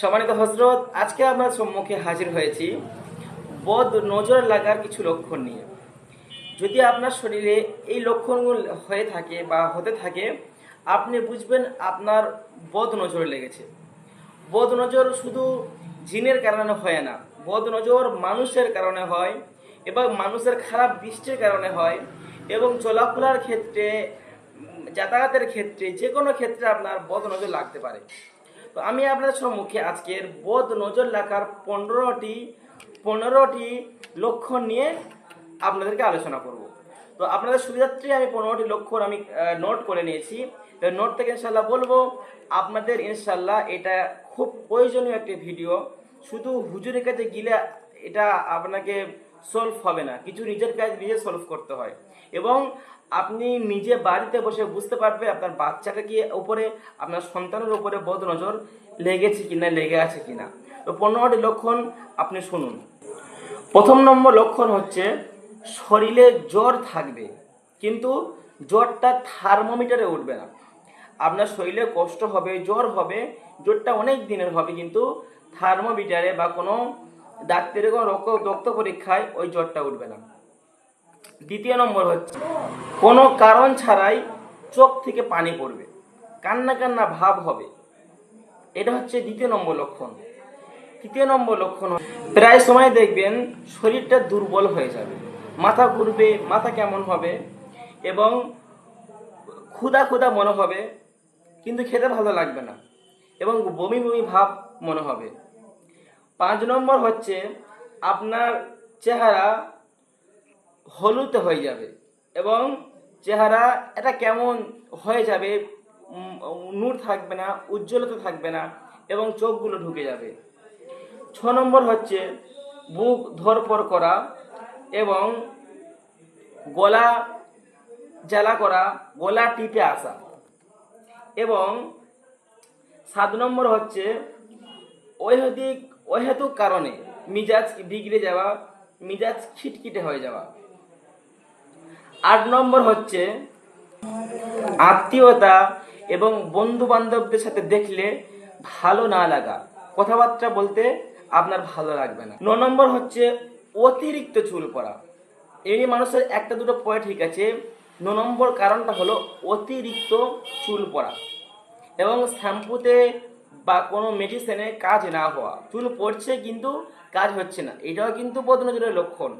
সম্মানিত হজরত আজকে আমরা সম্মুখে হাজির হয়েছি বদ নজর লাগার কিছু লক্ষণ নিয়ে। যদি আপনার শরীরে এই লক্ষণগুলো হয়ে থাকে বা হতে থাকে, আপনি বুঝবেন আপনার বদ নজর লেগেছে। বদ নজর শুধু জিনের কারণে হয় না, বদ নজর মানুষের কারণে হয় এবং মানুষের খারাপ দৃষ্টির কারণে হয় এবং চলাফেরার ক্ষেত্রে যাতায়াতের ক্ষেত্রে যে কোনো ক্ষেত্রে আপনার বদ নজর লাগতে পারে। তো আমি আপনাদের সম্মুখে আজকের বদ নজর লাগার পনেরোটি পনেরোটি লক্ষণ নিয়ে আপনাদেরকে আলোচনা করব। তো আপনাদের সুবিধার্থে আমি পনেরোটি লক্ষণ আমি নোট করে নিয়েছি। তো নোট থেকে ইনশাল্লাহ বলব, আপনাদের ইনশাল্লাহ এটা খুব প্রয়োজনীয় একটি ভিডিও শুধু হুজুরের কাছে গিলে এটা আপনাকে সলভ হবে না। কিছু নিজের কাজ নিজে সলভ করতে হয়। এবং আপনি নিজে বাড়িতে বসে বুঝতে পারবে আপনার বাচ্চাটা কি উপরে, আপনার সন্তানের উপরে বদ নজর লেগেছে কিনা, লেগে আছে কিনা। তো পনেরোটি লক্ষণ আপনি শুনুন। প্রথম নম্বর লক্ষণ হচ্ছে শরীরে জ্বর থাকবে, কিন্তু জ্বরটা থার্মোমিটারে উঠবে না। আপনার শরীরে কষ্ট হবে, জ্বর হবে, জ্বরটা অনেক দিনের হবে, কিন্তু থার্মোমিটারে বা কোনো ডাক্তারের কোনো রক্ত রক্ত পরীক্ষায় ওই জ্বরটা উঠবে না। দ্বিতীয় নম্বর হচ্ছে, কোনো কারণ ছাড়াই চোখ থেকে পানি পড়বে। কান্না কান্না ভাব হবে। এটা হচ্ছে দ্বিতীয় নম্বর লক্ষণ। তৃতীয় নম্বর লক্ষণ প্রায় সময় দেখবেন শরীরটা দুর্বল হয়ে যাবে। মাথা ঘুরবে, মাথা কেমন হবে এবং ক্ষুদা ক্ষুধা মনে হবে, কিন্তু খেতে ভালো লাগবে না এবং বমি বমি ভাব মনে হবে। পাঁচ নম্বর হচ্ছে আপনার চেহারা হলুদ হয়ে যাবে এবং চেহারা এটা কেমন হয়ে যাবে নূর থাকবে না, উজ্জ্বলতা থাকবে না এবং চোখগুলো ঢুকে যাবে। ছ নম্বর হচ্ছে বুক ধরপর করা এবং গলা জ্বালা করা, গলা টিপে আসা এবং সাত নম্বর হচ্ছে ঐহদিক অহেতুক কারণে মিজাজ বিগড়ে যাওয়া, মিজাজ খিটখিটে হয়ে যাওয়া। আট নম্বর হচ্ছে, আত্মীয়তা এবং বন্ধু বান্ধবদের সাথে দেখলে ভালো না লাগা। কথাবার্তা বলতে আপনার ভালো লাগবে না। ন নম্বর হচ্ছে, অতিরিক্ত চুল পড়া। এমনি মানুষের একটা দুটো পড়ে ঠিক আছে। ন নম্বর কারণটা হলো অতিরিক্ত চুল পড়া। এবং শ্যাম্পুতে বা কোনো মেডিসিনে কাজ না হওয়া। চুল পড়ছে কিন্তু কাজ হচ্ছে না। এটাও কিন্তু বদনজরের লক্ষণ।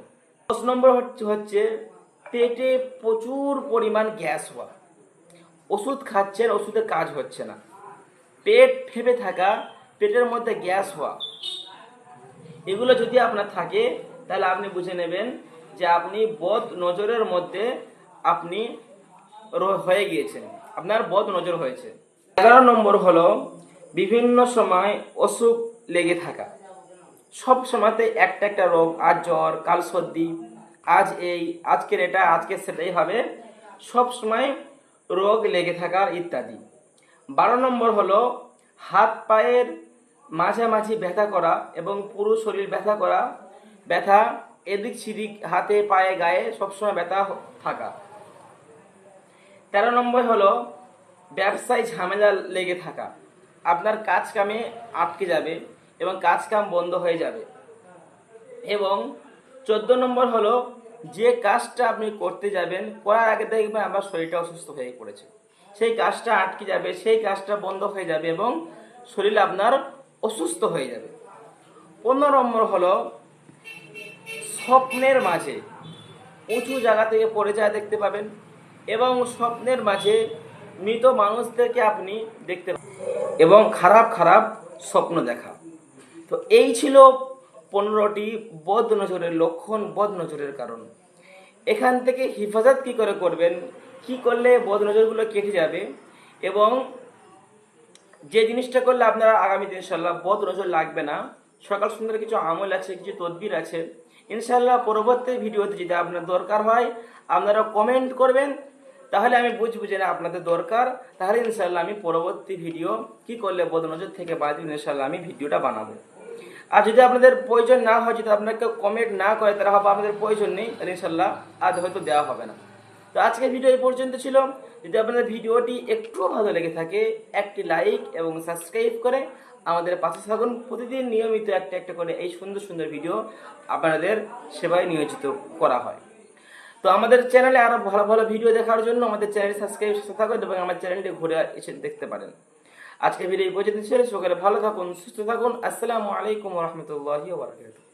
দশ নম্বর হচ্ছে পেটে প্রচুর পরিমাণ গ্যাস হওয়া। ওষুধ খাচ্ছেন ওষুধে কাজ হচ্ছে না। পেট ফেপে থাকা, পেটের মধ্যে গ্যাস হওয়া। এগুলো যদি আপনার থাকে, তাহলে আপনি বুঝে নেবেন যে আপনি বদ নজরের মধ্যে আপনি হয়ে গিয়েছেন। আপনার বদ নজর হয়েছে। এগারো নম্বর হলো বিভিন্ন সময় অসুখ লেগে থাকা। সব সময়তে একটা একটা রোগ, আজ জ্বর, কাল সর্দি, আজ এই, আজকের এটা, আজকে সেটাই হবে। সব সময় রোগ লেগে থাকার ইত্যাদি। বারো নম্বর হলো হাত পায়ের মাঝামাঝি ব্যথা করা এবং পুরো শরীর ব্যথা করা। ব্যথা এদিক সেদিক, হাতে, পায়ে, গায়ে সবসময় ব্যথা থাকা। তেরো নম্বর হলো ব্যবসায় ঝামেলা লেগে থাকা। আপনার কাজ কামে আটকে যাবে এবং কাজ কাম বন্ধ হয়ে যাবে। এবং চোদ্দ নম্বর হলো, যে কাজটা আপনি করতে যাবেন, করার আগে দেখবেন আমার শরীরটা অসুস্থ হয়ে পড়েছে। সেই কাজটা আটকে যাবে, সেই কাজটা বন্ধ হয়ে যাবে এবং শরীর আপনার অসুস্থ হয়ে যাবে। পনেরো নম্বর হলো, স্বপ্নের মাঝে উঁচু জায়গা থেকে পড়ে যায় দেখতে পাবেন এবং স্বপ্নের মাঝে মৃত মানুষদেরকে আপনি দেখতে এবং খারাপ খারাপ স্বপ্ন দেখা। তো এই ছিল পনেরোটি বদ নজরের লক্ষণ বদ নজরের কারণ। এখান থেকে হেফাজত কি করে করবেন? কি করলে বদ নজরগুলো কেটে যাবে? এবং যে জিনিসটা করলে আপনারা আগামী দিন ইনশাল্লাহ বদ নজর লাগবে না। সকাল সুন্দর কিছু আমল আছে, কিছু তদবির আছে। ইনশাল্লাহ পরবর্তী ভিডিওতে যদি আপনার দরকার হয়, আপনারা কমেন্ট করবেন। তাহলে আমি বুঝব যে না, আপনাদের দরকার। তাহলে ইনশাল্লাহ আমি পরবর্তী ভিডিও কি করলে বদনজর থেকে বাদ ইনশাল্লাহ আমি ভিডিওটা বানাবো। আর যদি আপনাদের প্রয়োজন না হয়, যদি আপনাকে কমেন্ট না করে তারা হবে আপনাদের প্রয়োজন নেই, তাহলে ইনশাল্লাহ আজ হয়তো দেওয়া হবে না। তো আজকের ভিডিও এই পর্যন্ত ছিল। যদি আপনাদের ভিডিওটি একটু ভালো লেগে থাকে, একটি লাইক এবং সাবস্ক্রাইব করে আমাদের পাশে থাকুন। প্রতিদিন নিয়মিত একটা একটা করে এই সুন্দর সুন্দর ভিডিও আপনাদের সেবায় নিয়োজিত করা হয়। তো আমাদের চ্যানেলে আরও ভালো ভালো ভিডিও দেখার জন্য আমাদের চ্যানেল সাবস্ক্রাইব থাকুন এবং আমার চ্যানেলটি ঘুরে এসে দেখতে পারেন। আজকে ভিডিও এই পর্যন্ত ছিল। সকালে ভালো থাকুন, সুস্থ থাকুন। আসসালামু আলাইকুম রহমতুল্লাহ ওবরাকাতুহু